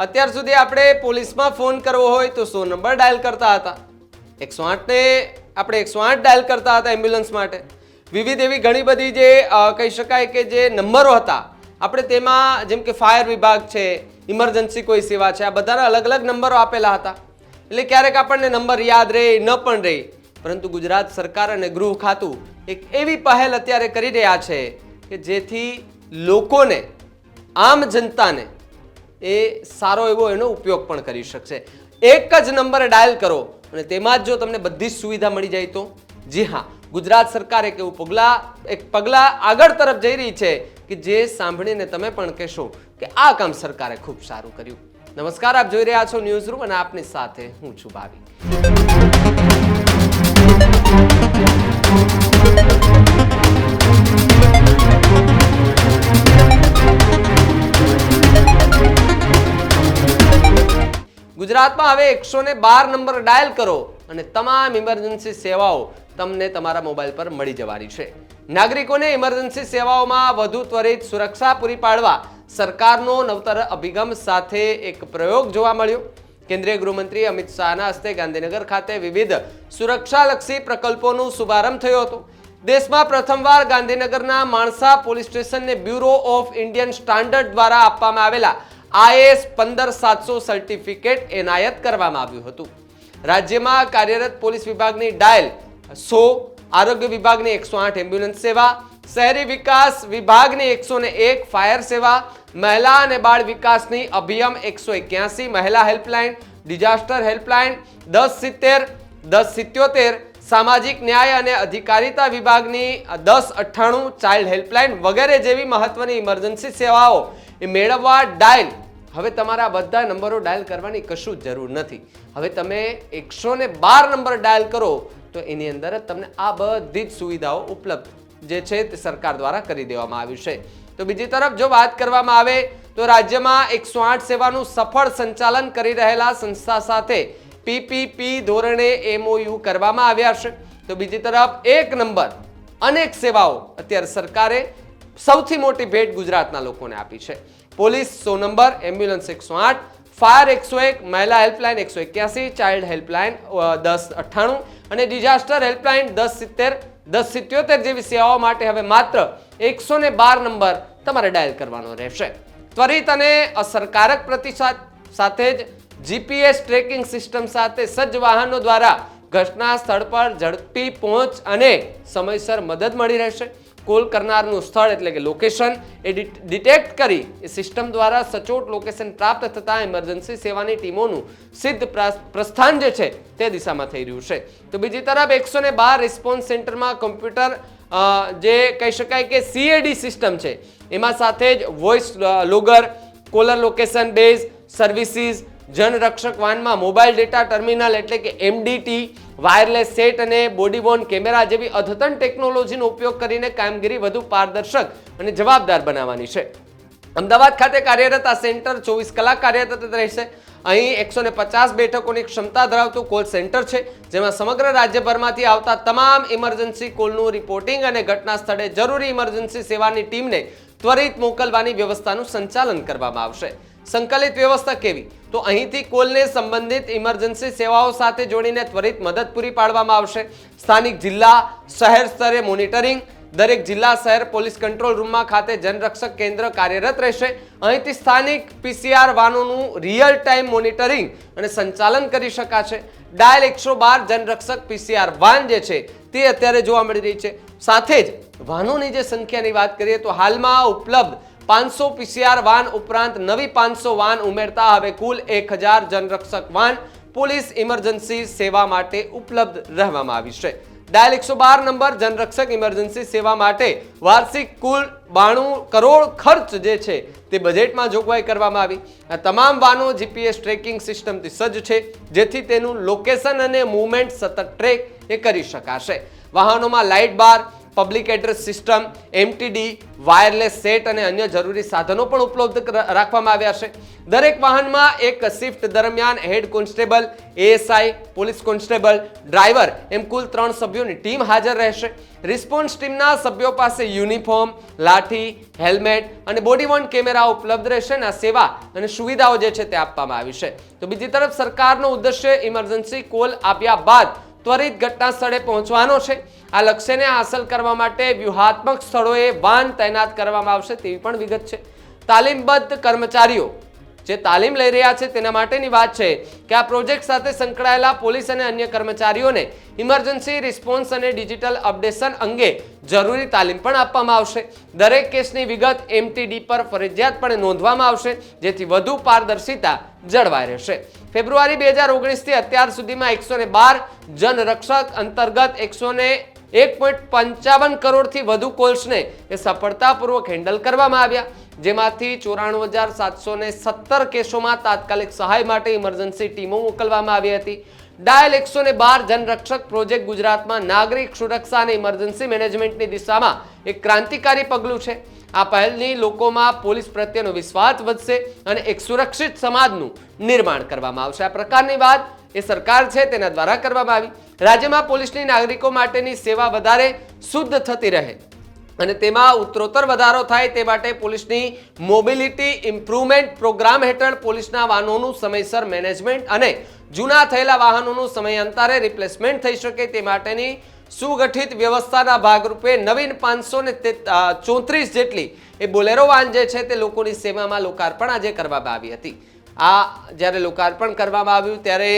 અત્યાર સુધી આપણે પોલીસમાં ફોન કરવો હોય તો સો નંબર ડાયલ કરતા હતા. એકસો આઠને આપણે એકસો આઠ ડાયલ કરતા હતા એમ્બ્યુલન્સ માટે. વિવિધ એવી ઘણી બધી જે કહી શકાય કે જે નંબરો હતા. આપણે તેમાં જેમ કે ફાયર વિભાગ છે, ઇમરજન્સી કોઈ સેવા છે, આ બધાના અલગ અલગ નંબરો આપેલા હતા. એટલે ક્યારેક આપણને નંબર યાદ રહે, ન પણ રહે. પરંતુ ગુજરાત સરકાર અને ગૃહ ખાતું એક એવી પહેલ અત્યારે કરી રહ્યા છે કે જેથી લોકોને, આમ જનતાને એ સારો એવો એનો ઉપયોગ પણ કરી શકશે. એક જ નંબર ડાયલ કરો અને તેમાં જ જો તમને બધી જ સુવિધા મળી જાય તો? જી હા, ગુજરાત સરકાર એક એવું પગલાં, એક પગલાં આગળ તરફ જઈ રહી છે કે જે સાંભળીને તમે પણ કહેશો કે આ કામ સરકારે ખૂબ સારું કર્યું. નમસ્કાર, આપ જોઈ રહ્યા છો ન્યૂઝ રૂમ અને આપની સાથે હું છું ભાવિક. ગુજરાતમાં હવે એકસો ને બાર નંબર ડાયલ કરો અને તમામ ઇમરજન્સી સેવાઓ તમને તમારા મોબાઈલ પર મળી જવાની છે. નાગરિકોને ઇમરજન્સી સેવાઓમાં વધુ ત્વરિત સુરક્ષા પૂરી પાડવા સરકારનો નવતર અભિગમ સાથે એક પ્રયોગ જોવા મળ્યો. કેન્દ્રીય ગૃહમંત્રી અમિત શાહના હસ્તે ગાંધીનગર ખાતે વિવિધ સુરક્ષાલક્ષી પ્રકલ્પોનો શુભારંભ થયો હતો. દેશમાં પ્રથમવાર ગાંધીનગરના માણસા પોલીસ સ્ટેશનને બ્યુરો ઓફ ઇન્ડિયન સ્ટાન્ડર્ડ દ્વારા આપવામાં આવેલા આઈએસ પંદર સાતસો સર્ટિફિકેટ એનાયત કરવામાં આવ્યું હતું. રાજ્યમાં કાર્યરત પોલીસ વિભાગની ડાયલ સો, આરોગ્ય વિભાગની એકસો આઠ એમ્બ્યુલન્સ સેવા, શહેરી વિકાસ વિભાગની એકસો ને એક ફાયર સેવા, મહિલા અને બાળ વિકાસની અભિયમ એકસો એક્યાસી મહિલા હેલ્પલાઇન, ડિઝાસ્ટર હેલ્પલાઇન, દસ સિત્તેર, દસ સિત્યોતેર, સામાજિક ન્યાય અને અધિકારિતા વિભાગની દસ અઠ્ઠાણું ચાઇલ્ડ હેલ્પલાઇન વગેરે જેવી મહત્વની ઇમરજન્સી સેવાઓ મેળવવા ડાયલ હવે તમારા બધા નંબરો ડાયલ કરવાની કશું જ જરૂર નથી. હવે તમે એકસો ને બાર નંબર ડાયલ કરો તો એની અંદર જ તમને આ બધી જ સુવિધાઓ ઉપલબ્ધ જે છે તે સરકાર દ્વારા કરી દેવામાં આવ્યું છે. તો બીજી તરફ જો વાત કરવામાં આવે તો રાજ્યમાં એકસો આઠ સેવાનું સફળ સંચાલન કરી રહેલા સંસ્થા સાથે પીપીપી ધોરણે એમઓયુ કરવામાં આવ્યા છે. તો બીજી તરફ એક નંબર અનેક સેવાઓ અત્યારે સરકારે સૌથી મોટી ભેટ ગુજરાતના લોકોને આપી છે. પોલીસ સો નંબર, એમ્બ્યુલન્સ એકસો આઠ, ફાયર એકસો એક, મહિલા હેલ્પલાઇન એકસો એક્યાસી, ચાઇલ્ડ હેલ્પલાઇન દસ અઠ્ઠાણું અને ડિઝાસ્ટર હેલ્પલાઇન દસ સિત્તેર, દસ સિત્યોતેર જેવી સેવાઓ માટે હવે માત્ર એકસો બાર નંબર તમારે ડાયલ કરવાનો રહેશે. ત્વરિત અને અસરકારક પ્રતિસાદ સાથે જ જીપીએસ ટ્રેકિંગ સિસ્ટમ સાથે સજ્જ વાહનો દ્વારા ઘટના સ્થળ પર ઝડપી પહોંચ અને સમયસર મદદ મળી રહેશે. કોલ કરનારનું સ્થળ એટલે કે લોકેશન એ ડિટેક્ટ કરી એ સિસ્ટમ દ્વારા સચોટ લોકેશન પ્રાપ્ત થતાં ઇમરજન્સી સેવાની ટીમોનું સિદ્ધ પ્રસ્થાન જે છે તે દિશામાં થઈ રહ્યું છે. તો બીજી તરફ એકસો ને બાર રિસ્પોન્સ સેન્ટરમાં કમ્પ્યુટર જે કહી શકાય કે સીએડી સિસ્ટમ છે, એમાં સાથે જ voice logger caller location base services Janrakshak વાનમાં mobile data terminal એટલે કે એમડીટી વાયરલેસ સેટ અને બોડીબોર્ન કેમેરા જેવી અદ્યતન ટેકનોલોજીનો ઉપયોગ કરીને કામગીરી વધુ પારદર્શક અને જવાબદાર બનાવવાની છે. અમદાવાદ ખાતે કાર્યરત આ સેન્ટર ચોવીસ કલાક કાર્યરત રહેશે. અહીં એકસો ને પચાસ બેઠકોની ક્ષમતા ધરાવતું કોલ સેન્ટર છે, જેમાં સમગ્ર રાજ્યભરમાંથી આવતા તમામ ઇમરજન્સી કોલનું રિપોર્ટિંગ અને ઘટના સ્થળે જરૂરી ઇમરજન્સી સેવાની ટીમને ત્વરિત મોકલવાની વ્યવસ્થાનું સંચાલન કરવામાં આવશે. સંકલિત વ્યવસ્થા કેવી? તો અહીંથી કોલને સંબંધિત ઇમરજન્સી સેવાઓ સાથે જોડીને ત્વરિત મદદ પૂરી પાડવામાં આવશે. સ્થાનિક જિલ્લા શહેર સ્તરે મોનિટરિંગ, દરેક જિલ્લા શહેર પોલીસ કંટ્રોલ રૂમમાં ખાતે જનરક્ષક કેન્દ્ર કાર્યરત રહેશે. અહીંથી સ્થાનિક પીસીઆર વાનોનું રિયલ ટાઈમ મોનિટરિંગ અને સંચાલન કરી શકાશે. ડાયલ એકસો બાર જનરક્ષક પીસીઆર વાન જે છે, તે અત્યારે જોવા મળી રહી છે. સાથે જ વાહનોની જે સંખ્યાની વાત કરીએ તો હાલમાં ઉપલબ્ધ પાંચસો પીસીઆર વાન ઉપરાંત નવી પાંચસો વાન ઉમેરતા હવે કુલ એક હજાર જનરક્ષક વાન પોલીસ ઇમરજન્સી સેવા માટે ઉપલબ્ધ રહેવામાં આવી છે. ડાયલ એકસો બાર નંબર જનરક્ષક ઇમરજન્સી સેવા માટે વાર્ષિક કુલ બાણું કરોડ ખર્ચ જે છે તે બજેટમાં જોગવાઈ કરવામાં આવી. આ તમામ વાનો જીપીએસ ટ્રેકિંગ સિસ્ટમથી સજ્જ છે, જેથી તેનું લોકેશન અને મૂવમેન્ટ સતત ટ્રેક એ કરી શકાશે. વાહનોમાં light bar public address system MTD wireless set અને અન્ય જરૂરી સાધનો પણ ઉપલબ્ધ રાખવામાં આવ્યા છે. દરેક વાહનમાં એક શિફ્ટ દરમિયાન head constable ASI police constable, driver એમ કુલ ત્રણ સભ્યોની ટીમ હાજર રહેશે. રિસ્પોન્સ ટીમના સભ્યો પાસે યુનિફોર્મ, લાઠી, હેલ્મેટ અને બોડી વોર્ન કેમેરા ઉપલબ્ધ રહેશે અને આ સેવા અને સુવિધાઓ જે છે તે આપવામાં આવી છે. તો બીજી તરફ સરકારનો ઉદ્દેશ્ય ઇમરજન્સી કોલ આપ્યા બાદ ત્વરિત ઘટના સ્થળે પહોંચવાનો છે. આ લક્ષ્યને હાંસલ કરવા માટે વ્યૂહાત્મક સ્થળોએ વાન તૈનાત કરવામાં આવશે તેવી પણ વિગત છે. તાલીમબદ્ધ કર્મચારીઓ જે તાલીમ લઈ રહ્યા છે તેના માટેની વાત છે કે આ પ્રોજેક્ટ સાથે સંકળાયેલા પોલીસ અને અન્ય કર્મચારીઓને ઇમરજન્સી રિસ્પોન્સ અને ડિજિટલ અપડેશન અંગે જરૂરી તાલીમ પણ આપવામાં આવશે. દરેક કેસની વિગત એમટીડી પર ફરજિયાતપણે નોંધવામાં આવશે, જેથી વધુ પારદર્શિતા જળવાઈ રહેશે. ફેબ્રુઆરી બે હજાર ઓગણીસથી અત્યાર સુધીમાં એકસો ને બાર જનરક્ષક અંતર્ગત એકસો ને એક પોઈન્ટ પંચાવન કરોડથી વધુ કોલ્સને એ સફળતાપૂર્વક હેન્ડલ કરવામાં આવ્યા. જેમાંથી ચોરાણું હજાર સાતસો ને સત્તર કેસોમાં તાત્કાલિક સહાય માટે ઇમરજન્સી ટીમો મોકલવામાં આવી હતી. ડાયલ એકસો ને બાર જનરક્ષક પ્રોજેક્ટ ગુજરાતમાં નાગરિક સુરક્ષા અને ઇમરજન્સી મેનેજમેન્ટની દિશામાં એક ક્રાંતિકારી પગલું છે. આ પહેલની લોકોમાં પોલીસ પ્રત્યેનો વિશ્વાસ વધશે અને એક સુરક્ષિત સમાજનું નિર્માણ કરવામાં આવશે. આ પ્રકારની વાત એ સરકાર છે તેના દ્વારા કરવામાં આવી. રાજ્યમાં પોલીસની નાગરિકો માટેની સેવા વધારે શુદ્ધ થતી રહે અને તેમાં ઉત્તરોત્તર વધારો થાય તે માટે પોલીસની મોબિલિટી ઇમ્પ્રુવમેન્ટ પ્રોગ્રામ હેઠળ પોલીસના વાહનોનું સમયસર મેનેજમેન્ટ અને જૂના થયેલા વાહનોનું સમયાંતરે રિપ્લેસમેન્ટ થઈ શકે તે માટેની સુગઠિત વ્યવસ્થાના ભાગરૂપે નવીન પાંચસો ને ચોત્રીસ જેટલી એ બોલેરો વાન જે છે તે લોકોની સેવામાં લોકાર્પણ આજે કરવામાં આવી હતી. આ જ્યારે લોકાર્પણ કરવામાં આવ્યું ત્યારે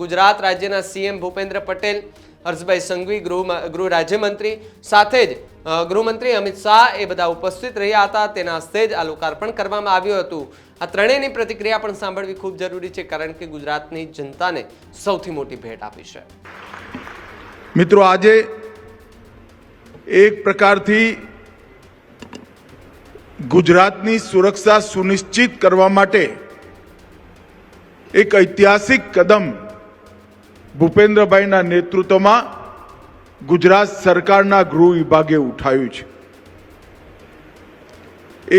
ગુજરાત રાજ્યના સીએમ ભૂપેન્દ્ર પટેલ, હર્ષભાઈ સંઘવી ગૃહ ગૃહ રાજ્યમંત્રી સાથે જ ગૃહમંત્રી અમિત શાહ એ બધા ઉપસ્થિત રહ્યા હતા. તેના હસ્તે જ આ લોકાર્પણ કરવામાં આવ્યું હતું. આ ત્રણેયની પ્રતિક્રિયા પણ સાંભળવી ખૂબ જરૂરી છે, કારણ કે ગુજરાતની જનતાને સૌથી મોટી ભેટ આપી છે. મિત્રો, આજે એક પ્રકારથી ગુજરાતની સુરક્ષા સુનિશ્ચિત કરવા માટે એક ઐતિહાસિક કદમ ભૂપેન્દ્રભાઈના નેતૃત્વમાં ગુજરાત સરકારના ગૃહ વિભાગે ઉઠાવ્યું છે.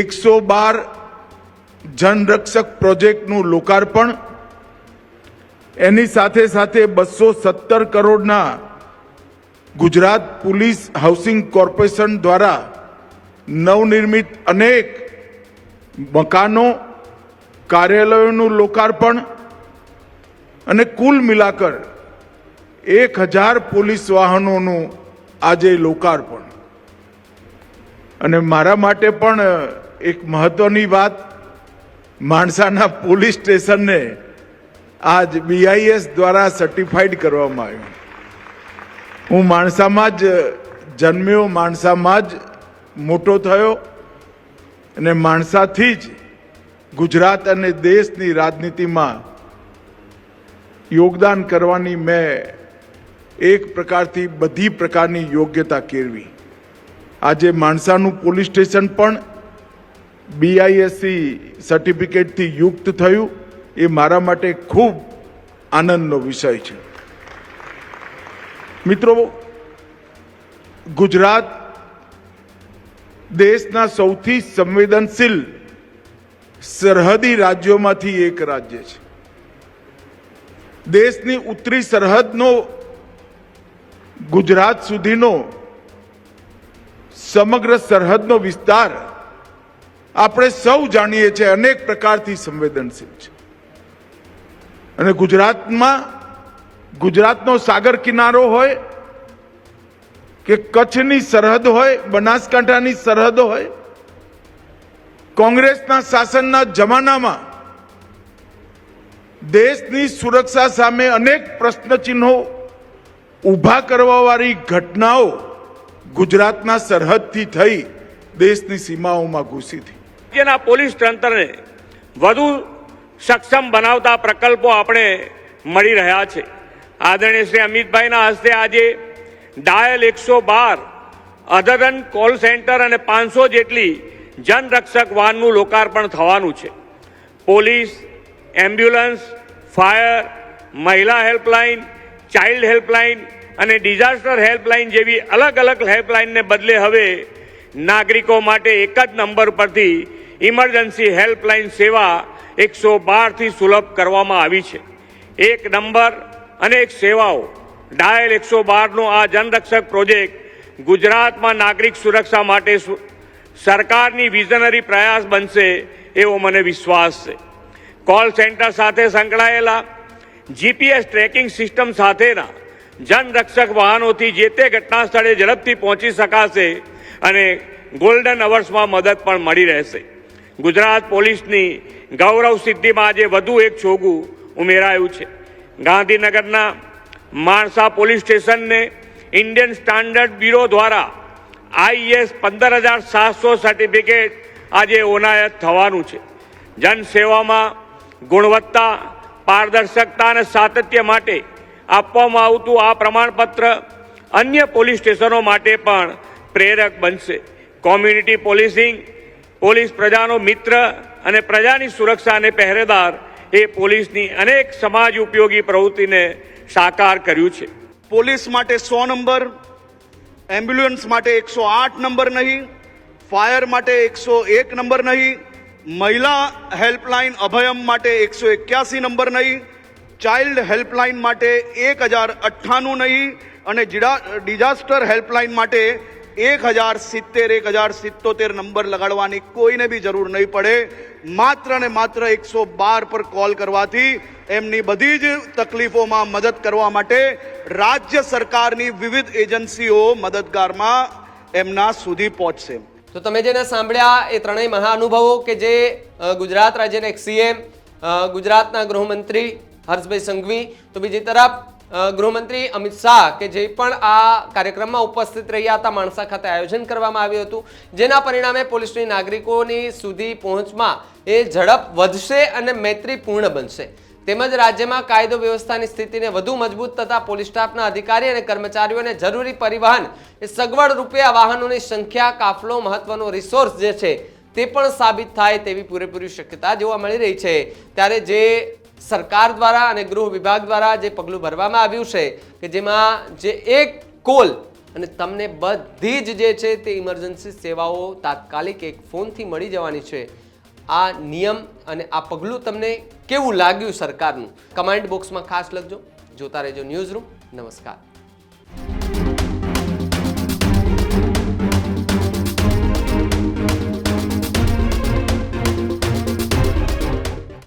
એકસો બાર જનરક્ષક પ્રોજેક્ટનું લોકાર્પણ, એની સાથે સાથે બસો સત્તર કરોડના ગુજરાત પોલીસ હાઉસિંગ કોર્પોરેશન દ્વારા નવનિર્મિત અનેક મકાનો, કાર્યાલયોનું લોકાર્પણ અને કુલ મિલાકર એક હજાર પોલીસ વાહનોનું આજે લોકાર્પણ. અને મારા માટે પણ એક મહત્વની વાત, માણસાના પોલીસ સ્ટેશનને આજ બીઆઈએસ દ્વારા સર્ટિફાઈડ કરવામાં આવ્યું હું માણસામાં જ જન્મ્યો, માણસામાં જ મોટો થયો અને માણસાથી જ ગુજરાત અને દેશની રાજનીતિમાં યોગદાન કરવાની મેં એક પ્રકારથી બધી પ્રકારની યોગ્યતા કેળવી. આજે માણસાનું પોલીસ સ્ટેશન પણ બીઆઈએસસી સર્ટિફિકેટથી યુક્ત થયું. એ મારા માટે ખૂબ આનંદનો વિષય છે. મિત્રો, ગુજરાત દેશના સૌથી સંવેદનશીલ સરહદી રાજ્યોમાંથી એક રાજ્ય છે. દેશની ઉત્તરી સરહદનો ગુજરાત સુધીનો સમગ્ર સરહદનો વિસ્તાર આપણે સૌ જાણીએ છીએ અનેક પ્રકારથી સંવેદનશીલ છે. અને ગુજરાતમાં ગુજરાતનો સાગર કિનારો હોય કે કચ્છની સરહદ હોય, બનાસકાંઠાની સરહદ હોય, કોંગ્રેસના શાસનના જમાનામાં દેશની સુરક્ષા સામે અનેક પ્રશ્નચિહ્નો ઊભા કરવાવાળી ઘટનાઓ ગુજરાતના સરહદથી થઈ, દેશની સીમાઓમાં ઘૂસી હતી. રાજ્યના પોલીસ તંત્રને વધુ સક્ષમ બનાવતા પ્રકલ્પો આપણે મળી રહ્યા છે. આદરણીય શ્રી અમિતભાઈના હસ્તે આજે ડાયલ એકસો બાર અધરન કોલ સેન્ટર અને પાંચસો જેટલી જનરક્ષક વાનનું લોકાર્પણ થવાનું છે. પોલીસ, એમ્બ્યુલન્સ, ફાયર, મહિલા હેલ્પલાઇન, ચાઇલ્ડ હેલ્પલાઇન અને ડિઝાસ્ટર હેલ્પલાઇન જેવી અલગ અલગ હેલ્પલાઇનને બદલે હવે નાગરિકો માટે એક જ નંબર પરથી ઇમરજન્સી હેલ્પલાઇન સેવા એકસો બારથી સુલભ કરવામાં આવી છે. એક નંબર અને એક સેવાઓ. ડાયલ એકસો બારનો આ જનરક્ષક પ્રોજેક્ટ ગુજરાતમાં નાગરિક સુરક્ષા માટે સરકારની વિઝનરી પ્રયાસ બનશે એવો મને વિશ્વાસ છે. કોલ સેન્ટર સાથે સંકળાયેલા, જીપીએસ ટ્રેકિંગ સિસ્ટમ સાથેના જનરક્ષક વાહનોથી જે તે ઘટના સ્થળે ઝડપથી પહોંચી શકાશે અને ગોલ્ડન અવર્સમાં મદદ પણ મળી રહેશે. ગુજરાત પોલીસની ગૌરવ સિદ્ધિમાં આજે વધુ એક છોગું ઉમેરાયું છે. ગાંધીનગરના માણસા પોલીસ સ્ટેશનને ઇન્ડિયન સ્ટાન્ડર્ડ બ્યુરો દ્વારા આઈએસ પંદર હજાર સાતસો સર્ટિફિકેટ આજે ઓનાયત થવાનું છે. જનસેવામાં ગુણવત્તા, પારદર્શકતા અને સાતત્ય માટે આપવામાં આવતું આ પ્રમાણપત્ર અન્ય પોલીસ સ્ટેશનો માટે પણ પ્રેરક બનશે. કોમ્યુનિટી પોલીસિંગ, પોલીસ પ્રજાનો મિત્ર અને પ્રજાની સુરક્ષાને પહેરેદાર એ પોલીસની અનેક સમાજ ઉપયોગી પ્રવૃત્તિને સાકાર કર્યું છે. પોલીસ માટે સો નંબર, એમ્બ્યુલન્સ માટે એકસો આઠ નંબર નહીં, ફાયર માટે એકસો એક નંબર નહીં, મહિલા હેલ્પલાઇન અભયમ માટે એકસો એક્યાસી નંબર નહીં, ચાઇલ્ડ હેલ્પલાઇન માટે એક હજાર અઠ્ઠાણું નહીં અને ડિઝાસ્ટર હેલ્પલાઇન માટે એક હજાર સિત્તેર, એક હજાર સિત્તોતેર નંબર લગાડવાની કોઈને બી જરૂર નહીં પડે. માત્ર ને માત્ર એકસો બાર પર કોલ કરવાથી એમની બધી જ તકલીફોમાં મદદ કરવા માટે રાજ્ય સરકારની વિવિધ એજન્સીઓ મદદગારમાં એમના સુધી પહોંચશે. તો તમે જેને સાંભળ્યા એ ત્રણેય મહાનુભાવો કે જે ગુજરાત રાજ્યના એક સીએમ ગુજરાતના ગૃહમંત્રી હર્ષભાઈ સંઘવી, તો બીજી તરફ ગૃહમંત્રી અમિત શાહ કે જે પણ આ કાર્યક્રમમાં ઉપસ્થિત રહ્યા હતા, માણસા ખાતે આયોજન કરવામાં આવ્યું હતું, જેના પરિણામે પોલીસની નાગરિકોની સુધી પહોંચમાં એ ઝડપ વધશે અને મૈત્રીપૂર્ણ બનશે. તેમજ રાજ્યમાં કાયદો વ્યવસ્થાની સ્થિતિને વધુ મજબૂત તથા પોલીસ સ્ટાફના અધિકારી અને કર્મચારીઓને જરૂરી પરિવહન એ સગવડ રૂપે આ વાહનોની સંખ્યા, કાફલો મહત્વનો રિસોર્સ જે છે તે પણ સાબિત થાય તેવી પૂરેપૂરી શક્યતા જોવા મળી રહી છે. ત્યારે જે સરકાર દ્વારા અને ગૃહ વિભાગ દ્વારા જે પગલું ભરવામાં આવ્યું છે કે જેમાં જે એક કોલ અને તમને બધી જ જે છે તે ઇમરજન્સી સેવાઓ તાત્કાલિક એક ફોનથી મળી જવાની છે. આ નિયમ અને આ પગલું તમને કેવું લાગ્યું સરકારનું? કમેન્ટ બોક્સમાં ખાસ લખજો. જોતા રહેજો ન્યૂઝ રૂમ. નમસ્કાર.